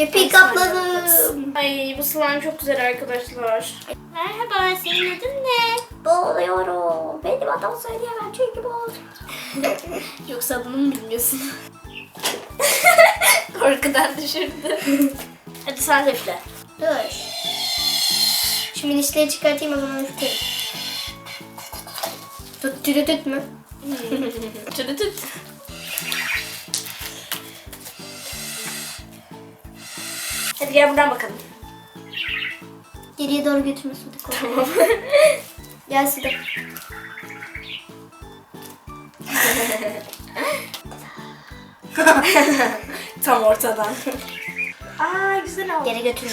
Köpek kapladım. Ay bu slime çok güzel arkadaşlar. Merhaba senin adın ne? Boğuluyorum. Benim adam söyleyemem çünkü boğuluyorum. Yoksa bunu mu bilmiyorsun? Korkudan düşürdü. Hadi sen de üfle. Dur. Şu minişleri çıkartayım o zaman üflerim. Tut tütü tüt mü? Tüdü tüt. Hadi gel buradan bakalım. Geriye doğru götürme Sude. Tamam. Gel Sude. Tam ortadan. Aa güzel oldu. Geri götürme.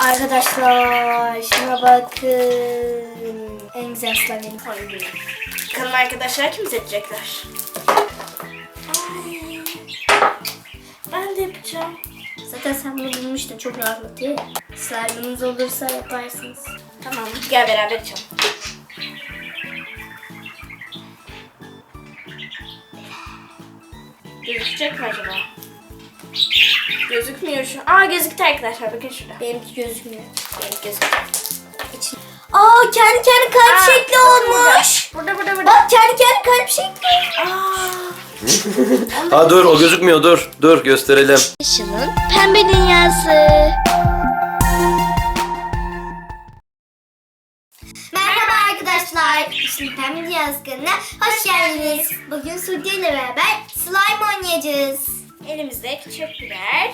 Arkadaşlar şuna bakın. En güzel slime. Ay. Bakalım arkadaşlar kim seçecekler? Ay. Ben de yapacağım. Zaten sen bunu bulmuştun çok rahatlık mi? Slime'ınız olursa yaparsınız. Tamam gel beraber yapalım. Gözükecek mi acaba? Gözükmüyor şu. Aa gözüktü arkadaşlar bakın şurada. Benimki gözükmüyor. Benim gözüküyor. İçin. Aa kendi kendi kalp Aa, şekli olmuş. Burada burada burada. Bak kendi kendi kalp şekli. Aa. Ha dur o gözükmüyor dur. Dur gösterelim. Işıl'ın pembe dünyası. Merhaba arkadaşlar. Işıl'ın pembe dünyası kanalına hoş geldiniz. Bugün Sude ile beraber slime oynayacağız. Elimizde küçük birer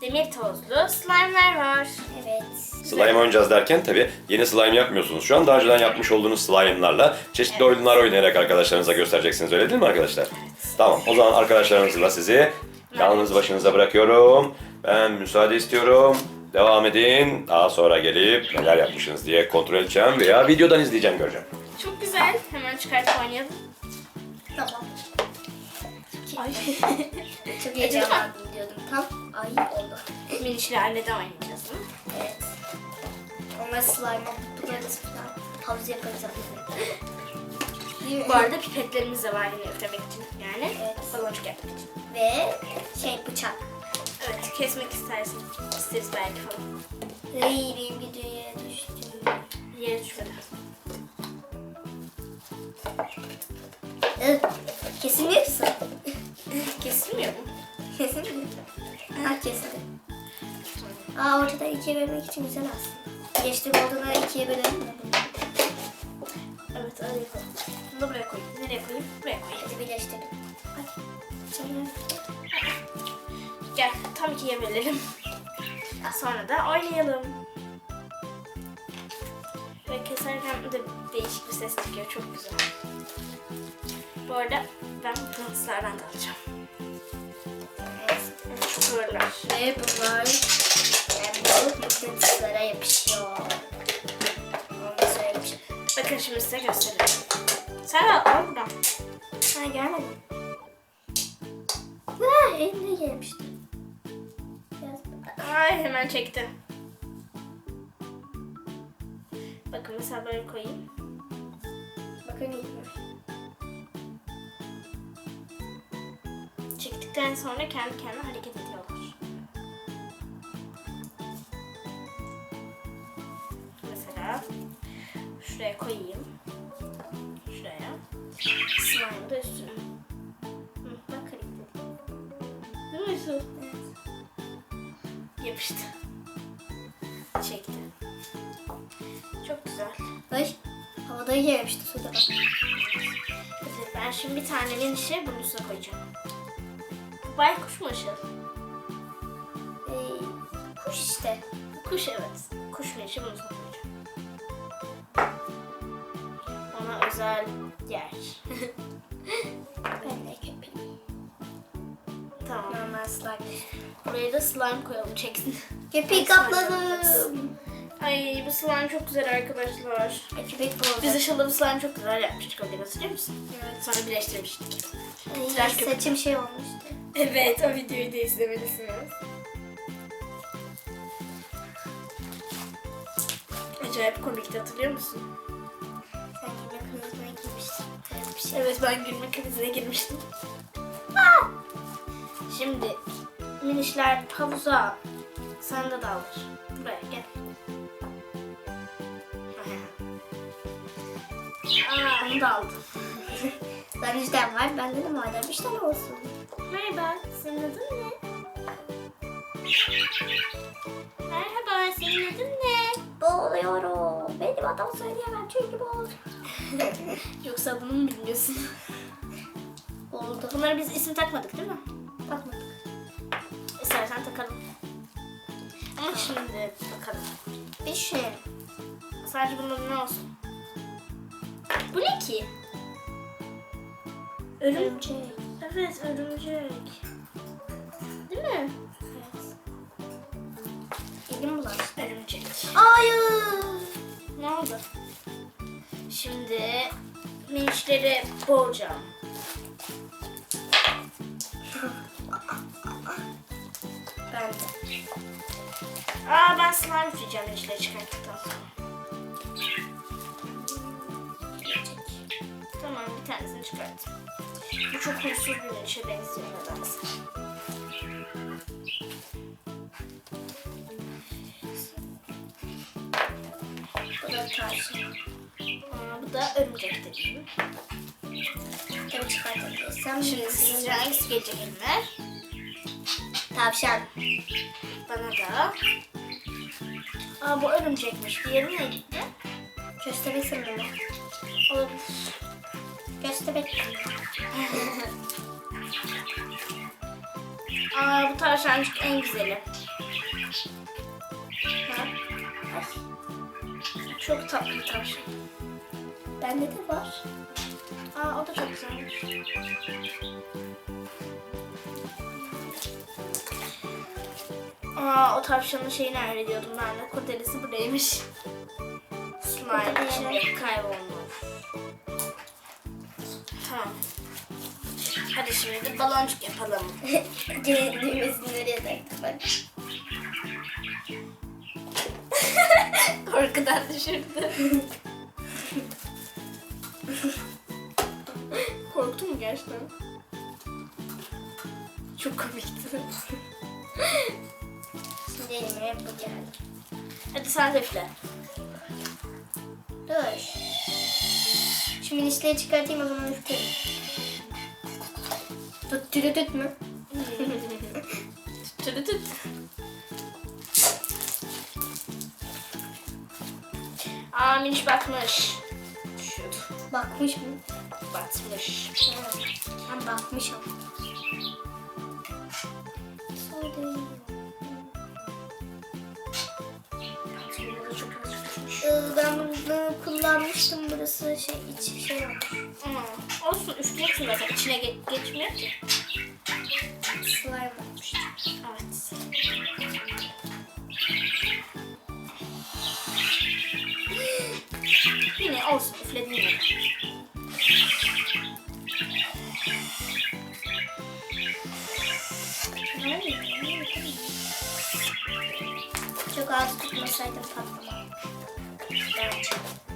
demir tozlu slime'lar var. Evet. Slime oynayacağız derken tabi yeni slime yapmıyorsunuz. Şu an daha önceden yapmış olduğunuz slime'larla çeşitli oyunlar oynayarak arkadaşlarınıza göstereceksiniz öyle değil mi arkadaşlar? Tamam o zaman arkadaşlarınızla sizi yalnız başınıza bırakıyorum. Ben müsaade istiyorum. Devam edin. Daha sonra gelip neler yapmışsınız diye kontrol edeceğim veya videodan izleyeceğim göreceğim. Çok güzel. Hemen çıkartıp oynayalım. Tamam. Ay. Çok heyecanlandım diyordum. Tam ay oldu. Minişlerle de oynayacağız? Evet. Onlar slime'a tutarız falan. Havuz yaparız? Bu arada pipetlerimiz de var yine üflemek için yani. Evet. Baloncuk yapmak için. Ve şey bıçak. Evet kesmek istersin. İsteriz belki falan. Ay benim videoya düştü. Yere düşmedi. Kesilmiyor musun? Kesilmiyor mu? Kesilmiyor. Ha kesildi. Aa ortada ikiye bölmek için güzel aslında. Geçtik olduğuna ikiye bölelim mi? Evet öyle yapalım. Bunu da buraya koyayım. Nereye koyayım? Buraya koyayım. Hadi birleştirelim. Şimdi Gel tam ikiye bölelim. Sonra da oynayalım. Ve keserken de değişik bir ses çıkıyor. Çok güzel. Bu arada ben pırıltıslardan da alacağım. Evet. Çukurlar. Ve bunlar yani bu mıknatıslara yapışıyor. Bakın şimdi size göstereyim. Sen al, buradan. Ha gelmedi. Ha eline gelmişti. Ay hemen çekti. Bakın mesela böyle koyayım. bakın gitmiyor. Çektikten sonra kendi kendine hareket ediyorlar. Mesela şuraya koyayım. Şuraya. Slime da üstüne. Hı, bak hareket ediyor. Değil mi Yusuf? Yapıştı. Çekti. Çok güzel. Ay havada gelmişti suda bak. Evet, ben şimdi bir tane minişi bunun üstüne koyacağım. Baykuş mu Işıl? Ee, kuş işte. Kuş evet. Kuş üstüne koyacağım. Ona özel yer. Ben de köpeğim. tamam. Normal slime. Buraya da slime koyalım çeksin. Köpeği kapladım. Ay bu slime çok güzel arkadaşlar. Ay, köpek bu Biz. Işıl'da bu slime çok güzel yapmıştık o gün hatırlıyor musun? Evet. Sonra birleştirmiştik. Ay, saçım şey olmuştu. Evet o videoyu da izlemelisiniz. Acayip komikti hatırlıyor musun? Sen yine kırmızına girmiştin. Öyle bir şey. Evet ben gülme krizine girmiştim. Şimdi minişler havuza. Sen de daldır. Buraya gel. Aa, onu da aldım. Danişten var. Bende de madem tane olsun. Merhaba, senin adın ne? Merhaba, senin adın ne? Boğuluyorum. Benim adamı söyleyemem çünkü boğuldu. Yoksa bunu mu bilmiyorsun? Boğuldu. Bunlara biz isim takmadık değil mi? Bakmadık. İstersen takalım. Ama şimdi bakalım. Bir şey. Sadece bunun adı ne olsun? Bu ne ki? Örüm... Örümcek. Evet, örümcek. Değil mi? Evet. Elim bulaştı. Örümcek. Hayır. Ne oldu? Şimdi minçleri boğacağım. Ben de. Aa ben slime üfleyeceğim minçleri çıkarttıktan sonra. Tamam bir tanesini çıkarttım. Bu çok huysuz bir minçe benziyor nedense. Bu da. Aa, bu da örümcek dediğim. Tabii çıkartabilirsem. Şimdi sizce hangisi gelecek elime? Tavşan. Bana da. Aa bu örümcekmiş. Diğeri ne gitti? Köstebek sanırım. Olabilir. Köstebek. Aa bu tavşancık en güzeli. Ha? Ay, Çok tatlı bir tavşan. Bende de var. Aa o da çok güzelmiş. Aa o tavşanın şeyini hallediyordum ben de. Kurdelesi buradaymış. Slime kaybolmuş. Tamam. Hadi şimdi baloncuk yapalım. Düğmesini nereye taktık bak. Korkudan düşürdü. Korktun mu gerçekten? Çok komikti. Şimdi elime bu geldi. Hadi sen üfle. Dur. Şu minişleri çıkartayım o zaman üflerim. Tut tütü tüt mü? Tütü tüt. Aa Miniş bakmış. Düşüyordu. Bakmış mı? Batmış. Ha, Ben bakmışım. Kullanmıştım. Burası şey iç şey olmuş. Hmm. Olsun üfleyeceksin zaten. İçine ge- geçmiyor ki. Slime olmuş. Evet. Yine olsun üfledin yine. Çok az tutmasaydım patlamam. Bence.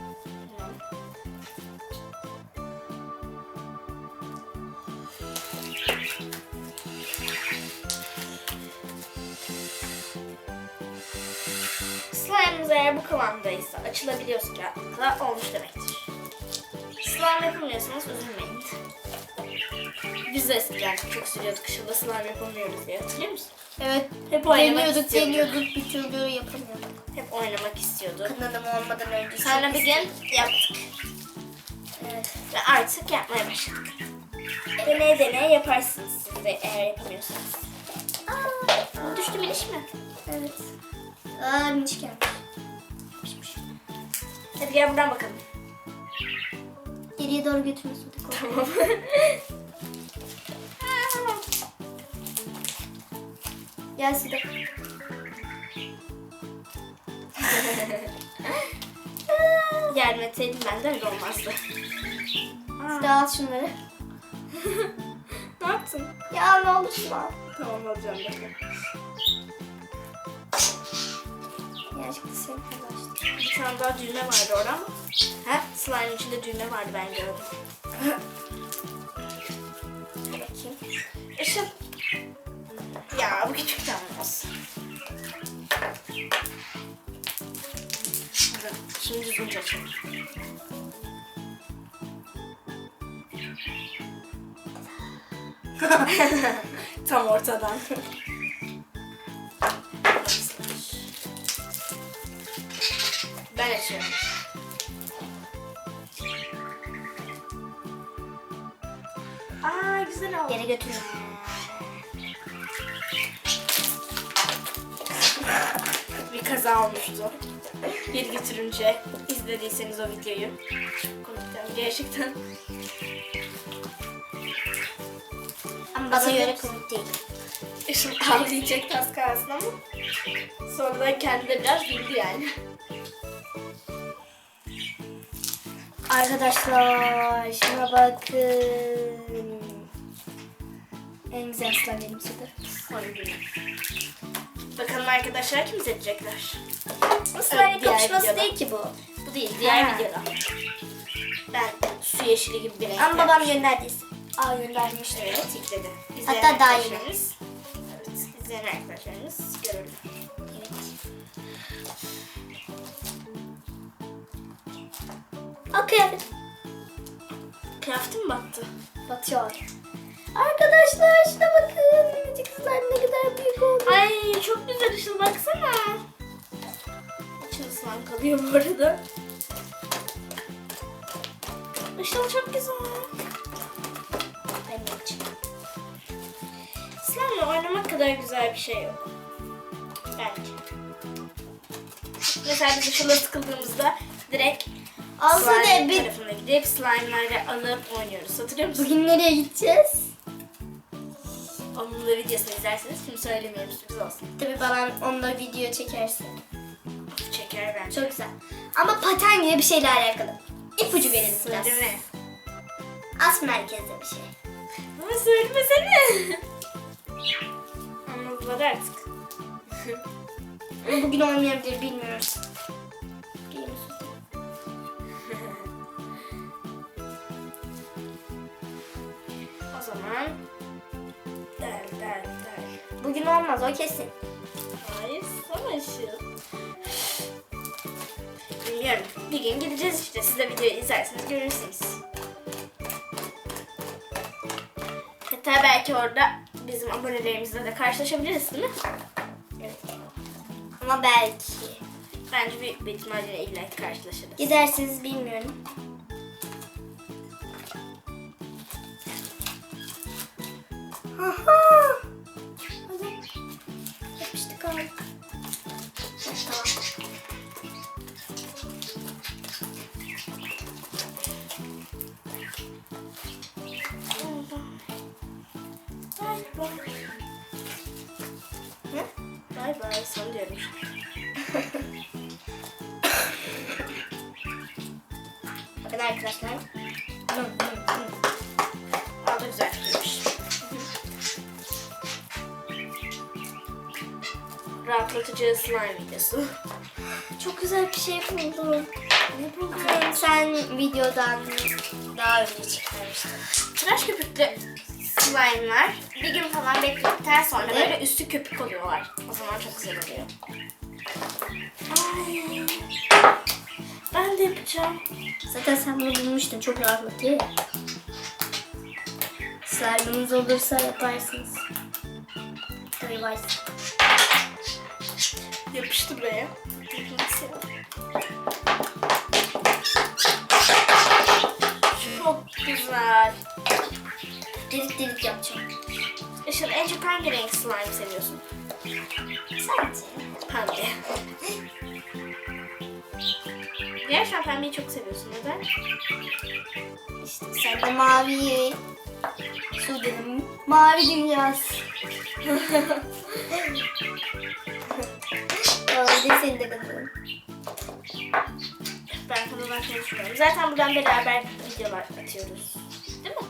Eğer bu kıvamdaysa açılabiliyorsa rahatlıkla olmuş demektir. Slime yapamıyorsanız üzülmeyin. Biz de eskiden çok sürüyorduk kışında slime yapamıyoruz diye hatırlıyor musun? Evet. Hep oynamak Deniyorduk, istiyorduk. deniyorduk. Bir türlü yapamıyorduk. Hep oynamak istiyorduk. Kanalım olmadan önce. Sonra bir gün yaptık Evet. ve artık yapmaya başladık. Deneye deneye yaparsınız siz de eğer yapamıyorsanız. Aa, düştü miniş mi? Evet. Aa miniş gelmiş. Hadi gel buradan bakalım. Geriye doğru götürmesin. Tamam. Gel Sida. Gelmeseydim ben de öyle olmazdı. Sida al şunları. Ne yaptın? Ya ne olursun al. Tamam alacağım bakın. Başladım. Bir tane daha düğme vardı orada ama. Ha? Slime'ın içinde düğme vardı ben gördüm. Bakayım. Işıl. Ya bu küçük olmaz. Şimdi düzgünce açalım. Tam ortadan. Götürün. bir kaza olmuştu. Geri götürünce izlediyseniz o videoyu. Komikten gerçekten. Ama bana göre komik değil. Şimdi ağlayacaktı az kalsın ama sonra kendi de biraz güldü yani. Arkadaşlar şuna bakın. En güzel slime benim sudur. Sonra güldü. Bakalım arkadaşlar kim izleyecekler? Bu slime diğer kapışması videoda. değil ki bu. Bu değil, diğer Ha. videoda. Ben su yeşili gibi bir renk Ama babam yapmıştım. gönderdi. Aa göndermişti. Evet, yükledi. Hatta daha yeni. arkadaşlarımız- Evet, izleyen arkadaşlarımız görürler. Evet. Kıyafet. Kıyafetim battı. Batıyor. Arkadaşlar şuna bakın. Minicik slime ne kadar büyük oldu. Ay çok güzel Işıl baksana. İçin ıslan kalıyor bu arada. Işıl çok güzel. Ben yapacağım. Slime'la oynamak kadar güzel bir şey yok. Bence. Mesela biz Işıl'la sıkıldığımızda direkt Aslında slime bir tarafına gidip slime'ları alıp oynuyoruz. Hatırlıyor musun? bugün nereye gideceğiz? Onun da videosunu izlerseniz şimdi söylemiyorum sürpriz olsun. Tabii bana onunla video çekersin. Çeker bence. Çok güzel. Ama paten gibi bir şeyle alakalı. İpucu verelim biraz. Söyleme. As merkezde bir şey. Ama söylemesene. Anladılar artık. Bugün olmayabilir bilmiyoruz. Bugün olmaz o kesin. Hayır savaşı. Bilmiyorum. Bir gün gideceğiz işte. Siz de videoyu izlerseniz görürsünüz. Hatta belki orada bizim abonelerimizle de karşılaşabiliriz değil mi? Evet. Ama belki. Bence büyük bir ihtimalle illa karşılaşırız. Gidersiniz bilmiyorum. Bakın arkadaşlar. Hı, hı, hı. Aa da güzel fikirmiş. Rahatlatıcı slime videosu. Çok güzel bir şey buldum. Ne buldun? Sen, sen videodan daha önce çıkarmıştın. Tıraş köpüklü slime'lar bir gün falan bekledikten sonra böyle üstü köpük oluyorlar. O zaman çok güzel oluyor. Ay. Ben de yapacağım. Zaten sen bunu bulmuştun. Çok rahatlatıyor ya. Slime'ınız olursa yaparsınız. Tabii varsın. Yapıştı buraya. Çok güzel. Delik delik yapacağım. Işıl en çok hangi renk slime seviyorsun? Sence? Pembe. Gerçekten pembeyi çok seviyorsun. Neden? İşte sen de mavi. Sudan'ın mavi dünyası. Öyle seni de kadın. Ben konudan konuşmuyorum. Zaten buradan beraber videolar atıyoruz. Değil mi?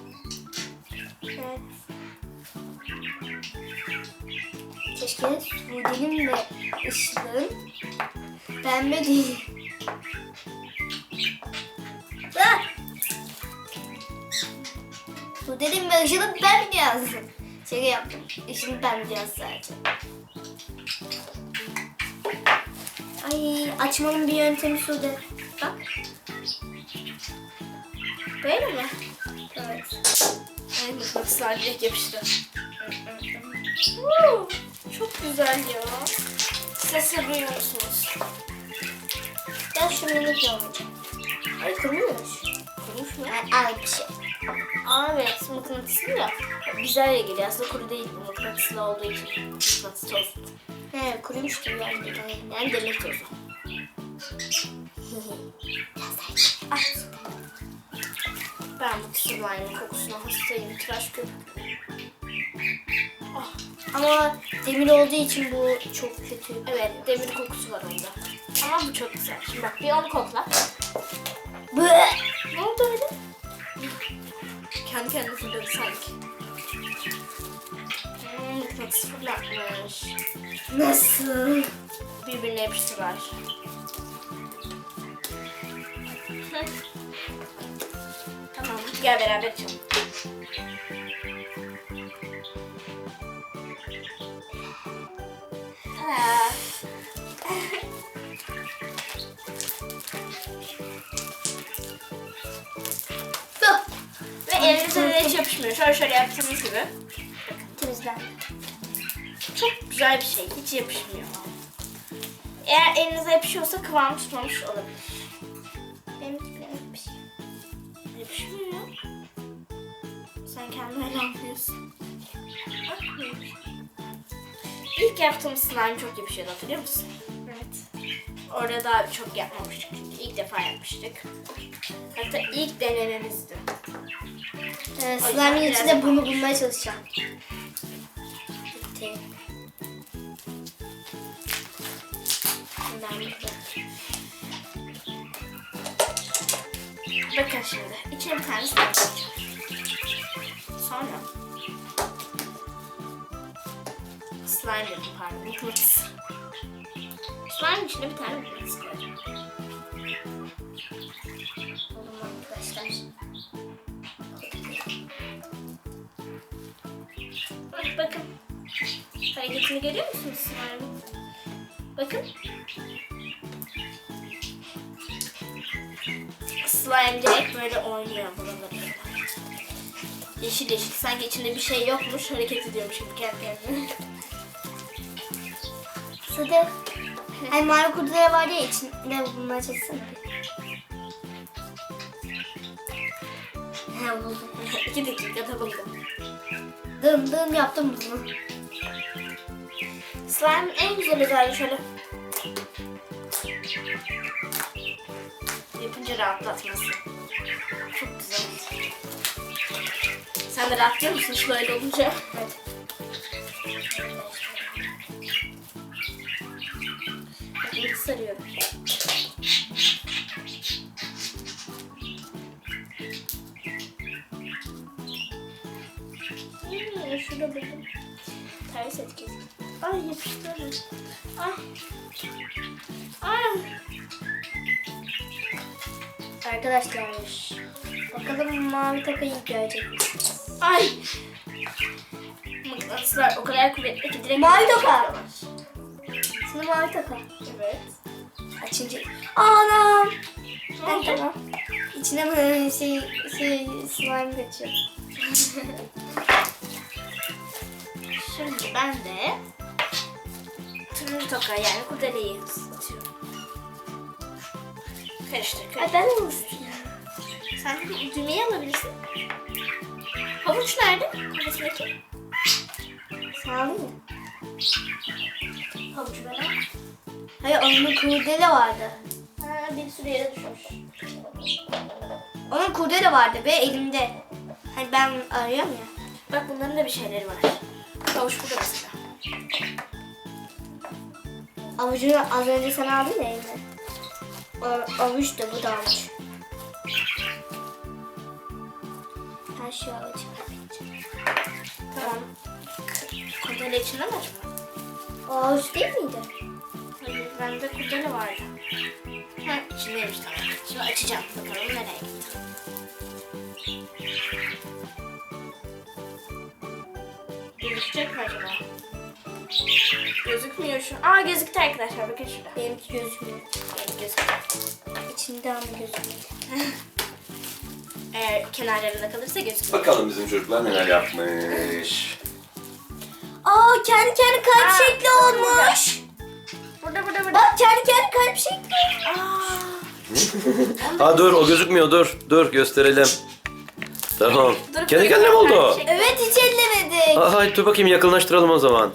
Evet. Keşke Sude'nin ve Işıl'ın pembe değil. Ah! Sude'nin ve Işıl'ın pembe dünyası. Şaka yaptım. Şimdi ben biraz sadece. Ay açmanın bir yöntemi Sude. Bak. Böyle mi? Evet. Ay mıknatıslar direkt yapıştı. Woo, Çok güzel ya. Sesi duyuyor musunuz? Ya şu minik olacak. Ay kurumuş. Kurumuş mu? Yani al bir şey. Mıknatıslı ya. Güzel geliyor. Aslında kuru değil bu mıknatıslı olduğu için. Mıknatıs toz. He kurumuş gibi yani. Yani demir tozu. Ay. Ben bu slime'ın kokusuna hastayım. Tıraş köpük. Ah, Ama demir olduğu için bu çok kötü. evet demir kokusu var onda. Ama bu çok güzel. Şimdi bak bir onu kokla. Bıh! Ne oldu öyle? Kendi kendine fırladı sanki. Hmm, mıknatıs fırlatmış. Nasıl? Birbirine yapıştılar. tamam gel beraber açalım. Elinize de hiç yapışmıyor. Şöyle şöyle yaptığınız gibi. Temizlen. Çok güzel bir şey. Hiç yapışmıyor. Eğer elinize yapışıyorsa kıvam tutmamış olabilir. Benimkiler bir şey. Yapışmıyor. Sen kendin öyle yapışıyor. İlk yaptığımız slime çok yapışıyordu hatırlıyor musun? Evet. Orada daha çok yapmamıştık. İlk defa yapmıştık. Hatta ilk denememizdi. Ee, slime'ın içinde bunu bulmaya çalışacağım. Burada. Bakın şimdi. İçine bir tane slime. Sonra slime dedim pardon. Slime içine bir tane mıknatıs koyacağım. Hareketini görüyor musunuz slime'ın? Bakın. Slime direkt böyle oynuyor buralarında. Yeşil yeşil. Sanki içinde bir şey yokmuş. Hareket ediyormuş gibi kendi kendine. Sude. Hani mavi kurdele vardı ya içinde çalışsana bir. He buldum. İki dakikada buldum. Dım dım yaptım bunu. Slime en güzel özelliği şöyle. Yapınca rahatlatması. Çok güzel. Sen de rahatlıyor musun şöyle olunca? Evet. İlk sarıyorum. Şurada buldum. Ters etkisi. Ay yapıştırdım. Ay. Ay. Arkadaşlar bakalım mavi takayı görecek? Ay. Mıknatıslar o kadar kuvvetli ki direkt... Mavi toka. Şimdi mavi taka. Evet. Açınca... Anam! Ben tamam. İçine böyle şey, şey slime kaçıyor. Şimdi ben de turuncu toka yani kurdeleyi atıyorum. Karıştır, Ay karıştır. ben de istiyorum. Sen de düğmeyi alabilirsin. Havuç nerede? Kafasındaki. Sen aldın mı? Havucu ben al. Hayır onun kurdele vardı. Ha, bir sürü yere düşmüş. Onun kurdele vardı be elimde. Hani ben arıyorum ya. Bak bunların da bir şeyleri var. Havuç burada mesela. Avucunu az önce sen aldın ya eline. O, avuç da bu da avuç. Her şey avuç. Tamam. Kurdele içinde mi acaba? O avuç değil miydi? Hayır, bende kurdele vardı. Ha, içindeymiş tamam. Şimdi açacağım. Bakalım nereye gitti. Gözükmüyor şu. Aa gözüktü arkadaşlar bakın şurada. Benimki gözükmüyor. Benim gözüküyor. İçinde ama gözükmüyor. Eğer kenarlarında kalırsa gözükmüyor. Bakalım bizim çocuklar neler yapmış. Aa kendi kendi kalp Aa, şekli olmuş. Burada burada burada. Bak kendi kendi kalp şekli. Aa. Ha dur o gözükmüyor dur. Dur gösterelim. Tamam. Dur, Kendi kendine mi oldu? Evet hiç ellemedik. Aa, hayır, dur bakayım yakınlaştıralım o zaman.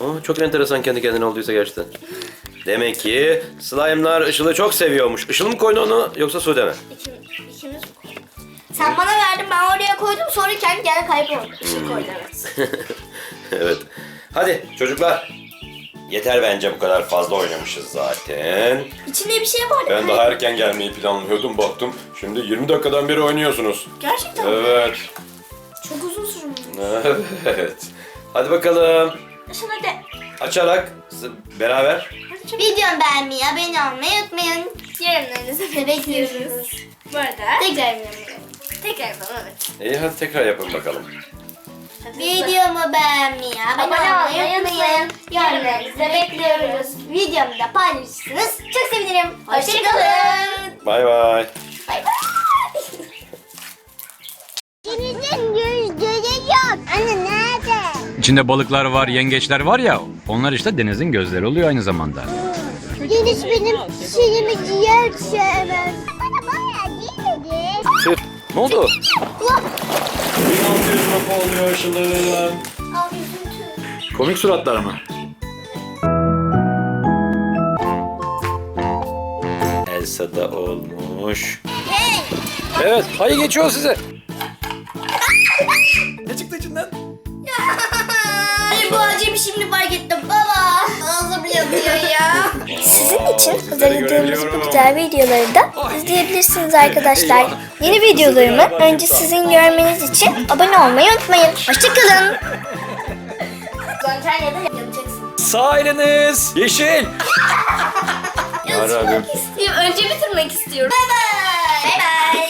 Aa, çok enteresan kendi kendine olduysa gerçekten. Demek ki slime'lar Işıl'ı çok seviyormuş. Işıl mı koydu onu yoksa Sude mi? İkimiz koyduk? Sen bana verdin ben oraya koydum sonra kendi kendi kayboldu. Işıl koydu evet. evet. Hadi çocuklar. Yeter bence bu kadar fazla oynamışız zaten. İçinde bir şey var. Ben daha erken gelmeyi planlıyordum baktım. Şimdi 20 dakikadan beri oynuyorsunuz. Gerçekten mi? Evet. Çok uzun sürmüş. Evet. Hadi bakalım. Işıl hadi. Açarak beraber. Videomu beğenmeyi, abone olmayı unutmayın. Yarınlarınızı Bekliyoruz. Bu arada Tekrar yapıyorum. tekrar yapalım evet. İyi hadi tekrar yapın bakalım. Hadi Videomu beğenmeyi, abone olmayı unutmayın. Yorumlarınızı bekliyoruz. Videomu da paylaşırsanız çok sevinirim. Hoşçakalın. Bay bay. Bay bay. Denizin gözleri yok. Anne nerede? İçinde balıklar var, yengeçler var ya, onlar işte denizin gözleri oluyor aynı zamanda. Deniz benim şeyimi ciğer sevmez. Bana bayağı değil mi? Tüh. Ne oldu? Vah! 1600 lira oluyor üzüntü. Komik suratlar mı? Elsa da olmuş. Hey! Evet, hayır geçiyor size. ne çıktı içinden? Acemi şimdi fark ettim baba. Ağzım yanıyor ya. Sizin için hazırladığımız bu güzel videoları da izleyebilirsiniz arkadaşlar. Yeni videolarımı önce sizin görmeniz için abone olmayı unutmayın. Hoşçakalın. Antalya'da yanacaksın. Sağ eliniz yeşil. Yarabbim. istiyorum. Önce bitirmek istiyorum. Bye bye. Bye bye.